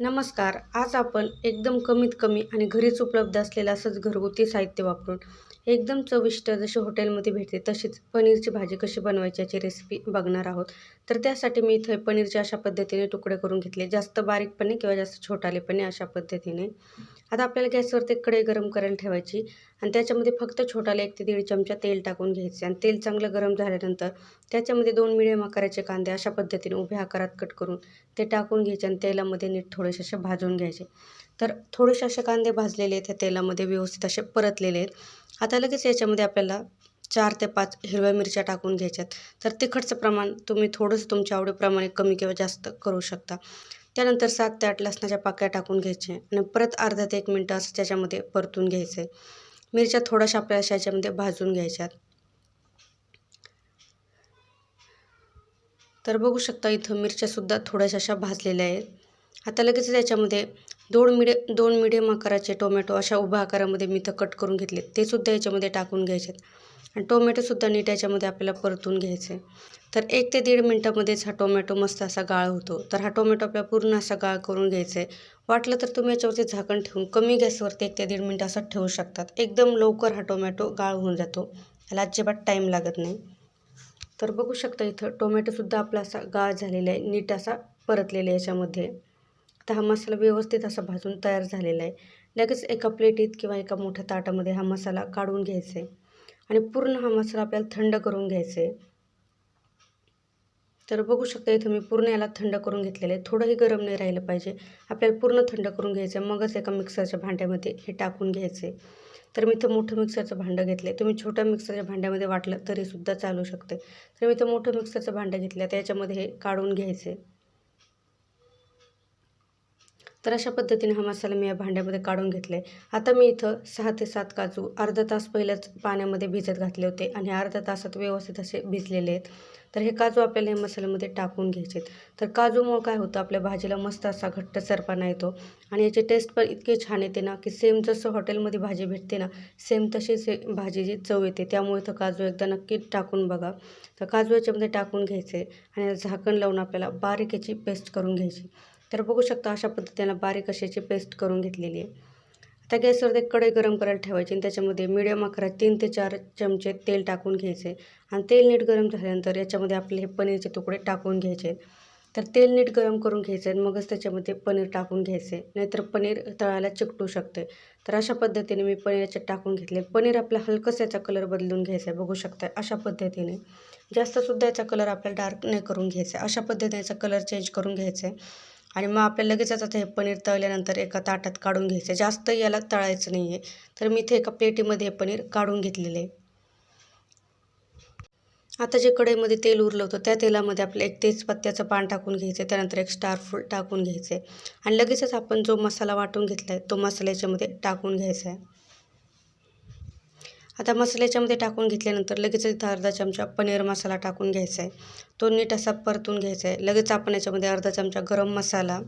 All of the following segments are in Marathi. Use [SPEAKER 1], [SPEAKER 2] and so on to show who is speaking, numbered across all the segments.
[SPEAKER 1] नमस्कार. आज आपण एकदम कमीत कमी आणि घरीच उपलब्ध असलेलं असंच घरगुती साहित्य वापरून एकदम चविष्ट जशी हॉटेलमध्ये भेटते तशीच पनीरची भाजी कशी बनवायची याची रेसिपी बघणार आहोत. तर त्यासाठी मी इथे पनीरचे अशा पद्धतीने तुकडे करून घेतले जास्त बारीकपणे किंवा जास्त छोटालेपणे अशा पद्धतीने. आता आपल्याला गॅसवरती कढई गरम करायला ठेवायची आणि त्याच्यामध्ये फक्त छोटाले एक ते दीड चमचा तेल टाकून घ्यायचे आणि तेल चांगलं गरम झाल्यानंतर त्याच्यामध्ये दोन मिडियम आकाराचे कांदे अशा पद्धतीने उभ्या आकारात कट करून ते टाकून घ्यायचे आणि तेलामध्ये नीट थोडेसे असे भाजून घ्यायचे. तर थोडेसे असे कांदे भाजलेले आहेत त्या तेलामध्ये व्यवस्थित असे परतलेले आहेत. आता लगेच याच्यामध्ये आपल्याला चार ते पाच हिरव्या मिरच्या टाकून घ्यायच्यात. तर तिखटचं प्रमाण तुम्ही थोडंसं तुमच्या आवडीप्रमाणे कमी किंवा जास्त करू शकता. त्यानंतर सात ते आठ लसणाच्या पाकळ्या टाकून घ्यायचे आणि परत अर्धा ते एक मिनटं असं त्याच्यामध्ये परतून घ्यायचं. आहे मिरच्या थोड्याशा आपल्याला अशा याच्यामध्ये भाजून घ्यायच्यात. तर बघू शकता इथं मिरच्यासुद्धा थोड्याशा अशा भाजलेल्या आहेत. आता लगेच त्याच्यामध्ये दोन मिडियम दोन मिडियम आकाराचे टोमॅटो अशा उभ्या आकारामध्ये मी इथं कट करून घेतले ते सुद्धा याच्यामध्ये टाकून घ्यायचे आणि टोमॅटोसुद्धा नीट याच्यामध्ये आपल्याला परतून घ्यायचे. तर एक ते दीड मिनटामध्येच हा टोमॅटो मस्त असा गाळ होतो. तर हा टोमॅटो आपल्याला पूर्ण असा गाळ करून घ्यायचा. आहे वाटलं तर तुम्ही याच्यावरती झाकण ठेवून कमी गॅसवरती एक ते दीड मिनटं असं ठेवू शकतात. एकदम लवकर हा टोमॅटो गाळ होऊन जातो. याला अजिबात टाईम लागत नाही. तर बघू शकता इथं टोमॅटोसुद्धा आपला असा गाळ झालेला आहे. नीट असा परतलेला आहे याच्यामध्ये. तर हा मसाला व्यवस्थित असा भाजून तयार झालेला आहे. लगेच एका प्लेटीत किंवा एका मोठ्या ताटामध्ये हा मसाला काढून घ्यायचा आहे. आणि पूर्ण हा मसाला आपल्याला थंड करून घ्यायचा आहे. तर बघू शकता इथं मी पूर्ण याला थंड करून घेतलेलं आहे. थोडंही गरम नाही राहिलं पाहिजे. आपल्याला पूर्ण थंड करून घ्यायचं आहे. मगच एका मिक्सरच्या भांड्यामध्ये हे टाकून घ्यायचं आहे. तर मी इथं मोठं मिक्सरचं भांडं घेतलं आहे तुम्ही छोट्या मिक्सरच्या भांड्यामध्ये वाटलं तरीसुद्धा चालू शकते तर मी इथं मोठं मिक्सरचं भांडं घेतलं आहे त्याच्यामध्ये हे काढून घ्यायचं आहे. तर अशा पद्धतीने हा मसाला मी या भांड्यामध्ये काढून घेतला आहे आता मी इथं सहा ते सात काजू अर्धा तास पहिल्याच पाण्यामध्ये भिजत घातले होते आणि अर्धा तासात व्यवस्थित असे भिजलेले आहेत. तर हे काजू आपल्याला हे मसाल्यामध्ये टाकून घ्यायचे तर काजूमुळं काय होतं आपल्या भाजीला मस्त असा घट्ट सरपाना येतो आणि याची टेस्ट पण इतकी छान येते ना की सेम जसं हॉटेलमध्ये भाजी भेटते ना सेम तशीच भाजीची चव येते. त्यामुळे तर काजू एकदा नक्की टाकून बघा. तर काजू याच्यामध्ये टाकून घ्यायचे आणि झाकण लावून आपल्याला बारीक याची पेस्ट करून घ्यायची. तर बघू शकता अशा पद्धतीनं बारीक अशाची पेस्ट करून घेतलेली आहे. आता गॅसवर ते कढई गरम करायला ठेवायची आणि त्याच्यामध्ये मिडियम आकारात तीन ते चार चमचे तेल टाकून घ्यायचे. आणि तेल नीट गरम झाल्यानंतर याच्यामध्ये आपले हे पनीरचे तुकडे टाकून घ्यायचे. तर तेल नीट गरम करून घ्यायचं आणि मगच त्याच्यामध्ये पनीर टाकून घ्यायचे. नाहीतर पनीर तळायला चिकटू शकते. तर अशा पद्धतीने मी पनीरचे टाकून घेतले. पनीर आपला हलकंच याचा कलर बदलून घ्यायचा आहे. बघू शकता अशा पद्धतीने. जास्तसुद्धा याचा कलर आपल्याला डार्क नाही करून घ्यायचा आहे. अशा पद्धतीने याचा कलर चेंज करून घ्यायचा आहे. आणि मग आपल्याला लगेचच आता हे पनीर तळल्यानंतर एका ताटात काढून घ्यायचं. जास्त याला तळायचं नाही आहे तर मी इथे एका प्लेटीमध्ये हे पनीर काढून घेतलेले आहे. आता जे कढईमध्ये तेल उरलं होतं त्या तेलामध्ये आपलं एक तेजपत्त्याचं पान टाकून घ्यायचं आहे. त्यानंतर एक स्टार फूल टाकून घ्यायचं आहे. आणि लगेचच आपण जो मसाला वाटून घेतला आहे तो मसाला याच्यामध्ये टाकून घ्यायचा आहे. आता मसाला याच्यामध्ये टाकून घेतल्यानंतर लगेच इथं अर्धा चमचा पनीर मसाला टाकून घ्यायचा आहे. तो नीट असा परतून घ्यायचा आहे. लगेच आपण याच्यामध्ये अर्धा चमचा गरम मसाला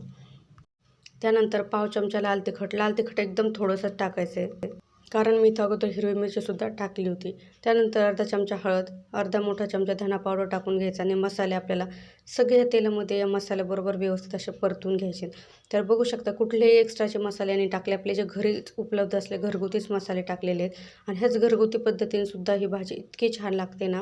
[SPEAKER 1] त्यानंतर पाव चमचा लाल तिखट. लाल तिखट एकदम थोडंसं टाकायचं आहे. कारण मी इथं अगोदर हिरवी मिरचीसुद्धा टाकली होती. त्यानंतर अर्धा चमचा हळद अर्धा मोठा चमचा धना पावडर टाकून घ्यायचा आणि मसाले आपल्याला सगळ्या तेलामध्ये या मसाल्याबरोबर व्यवस्थित असे परतून घ्यायचे तर बघू शकता कुठलेही एक्स्ट्राचे मसाले आणि टाकले आपले जे घरीच उपलब्ध असले घरगुतीच मसाले टाकलेले आहेत. आणि ह्याच घरगुती पद्धतीनेसुद्धा ही भाजी इतकी छान लागते ना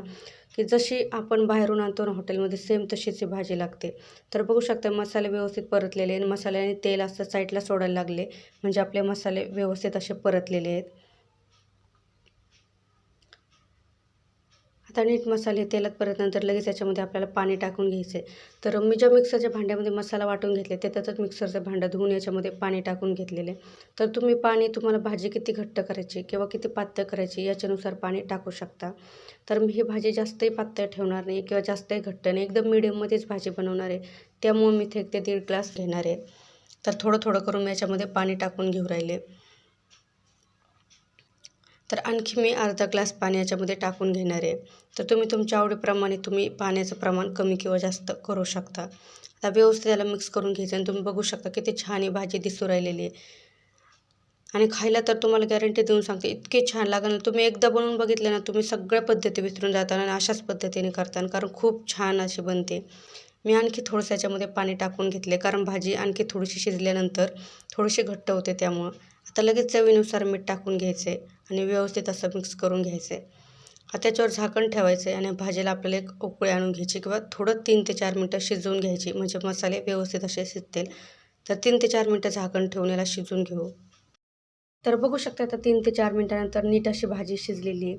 [SPEAKER 1] की जशी आपण बाहेरून आणतो ना हॉटेलमध्ये सेम तशीच ही भाजी लागते. तर बघू शकता मसाले व्यवस्थित परतलेले आणि मसाल्याने तेल असं साईडला सोडायला लागले म्हणजे आपले मसाले व्यवस्थित असे परतलेले आहेत. आता नीट मसाले तेलात परत नंतर लगेच याच्यामध्ये आपल्याला पाणी टाकून घ्यायचं आहे तर मी ज्या मिक्सरच्या भांड्यामध्ये मसाला वाटून घेतले ते त्यातच मिक्सरचं भांडं धुवून याच्यामध्ये पाणी टाकून घेतलेले. तर तुम्ही पाणी तुम्हाला भाजी किती घट्ट करायची किंवा किती पातळ करायची याच्यानुसार पाणी टाकू शकता. तर मी ही भाजी जास्तही पातळ ठेवणार नाही किंवा जास्तही घट्ट नाही एकदम मिडियममध्येच भाजी बनवणार आहे. त्यामुळे मी एक ते दीड ग्लास घेणार आहे. तर थोडं थोडं करून मी याच्यामध्ये पाणी टाकून घेऊ राहिले. तर आणखी मी अर्धा ग्लास पाणी याच्यामध्ये टाकून घेणार आहे. तर तुम्ही तुमच्या आवडीप्रमाणे तुम्ही पाण्याचं प्रमाण कमी किंवा जास्त करू शकता. आता व्यवस्थित याला मिक्स करून घ्यायचं आणि तुम्ही बघू शकता किती छान ही भाजी दिसू राहिलेली आहे. आणि खायला तर तुम्हाला गॅरंटी देऊन सांगते इतकी छान लागणार तुम्ही एकदा बनवून बघितलं ना तुम्ही सगळ्या पद्धती विसरून जाता आणि अशाच पद्धतीने करता कारण खूप छान अशी बनते. मी आणखी थोडंसं याच्यामध्ये पाणी टाकून घेतले कारण भाजी आणखी थोडीशी शिजल्यानंतर थोडीशी घट्ट होते त्यामुळं. आता लगेच चवीनुसार मीठ टाकून घ्यायचे आणि व्यवस्थित असं मिक्स करून घ्यायचे. आता त्याच्यावर झाकण ठेवायचं आहे आणि भाजीला आपल्याला एक उकळी आणून घ्यायची किंवा थोडं तीन ते चार मिनटं शिजवून घ्यायची. म्हणजे मसाले व्यवस्थित असे शिजतील. तर तीन ते चार मिनटं झाकण ठेवून याला शिजवून घेऊ. तर बघू शकता आता तीन ते चार मिनटानंतर नीट अशी भाजी शिजलेली आहे.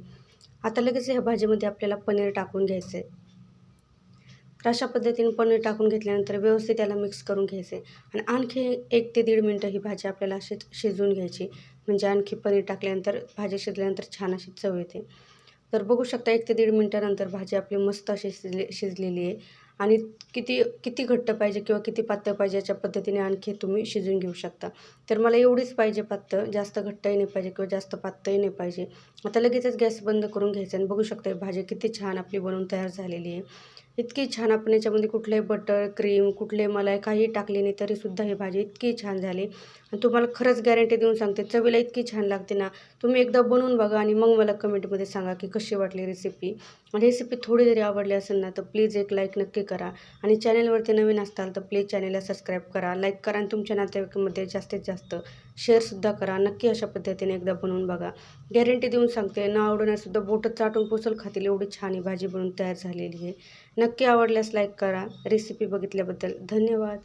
[SPEAKER 1] आता लगेच ह्या भाजीमध्ये आपल्याला पनीर टाकून घ्यायचं. आहे तर अशा पद्धतीने पनीर टाकून घेतल्यानंतर व्यवस्थित त्याला मिक्स करून घ्यायचे. आणि आणखी एक ते दीड मिनटं ही भाजी आपल्याला अशीच शिजवून घ्यायची. म्हणजे आणखी पनीर टाकल्यानंतर भाजी शिजल्यानंतर छान अशी चव येते. तर बघू शकता एक ते दीड मिनटानंतर भाजी आपली मस्त अशी शिजले शिजलेली आहे. आणि किती किती घट्ट पाहिजे किंवा किती पातळ पाहिजे याच्या पद्धतीने आणखी तुम्ही शिजून घेऊ शकता. तर मला एवढीच पाहिजे पातळ जास्त घट्टही नाही पाहिजे किंवा जास्त पातळही नाही पाहिजे. आता लगेचच गॅस बंद करून घ्यायचं आणि बघू शकता भाजी किती छान आपली बनवून तयार झालेली आहे. इतकी छान आपण याच्यामध्ये कुठलंही बटर क्रीम कुठले मलाई काही टाकले नाही तरीसुद्धा ही भाजी इतकी छान झाली. आणि तुम्हाला खरंच गॅरंटी देऊन सांगते चवीला इतकी छान लागते ना. तुम्ही एकदा बनवून बघा आणि मग मला कमेंटमध्ये सांगा की कशी वाटली रेसिपी आणि रेसिपी थोडी जरी आवडली असेल ना तर प्लीज एक लाईक नक्की करा. आणि चॅनलवरती नवीन असताल तर प्लीज चॅनलला सबस्क्राईब करा लाईक करा आणि तुमच्या नातेवाईकामध्ये जास्तीत जास्त शेअरसुद्धा करा. नक्की अशा पद्धतीने एकदा बनवून बघा. गॅरंटी देऊन सांगते न आवडण्यासुद्धा बोटं चाटून पुसल खातील एवढी छान ही भाजी बनवून तयार झालेली आहे. नक्की आवडल्यास लाईक करा. रेसिपी बघितल्याबद्दल धन्यवाद.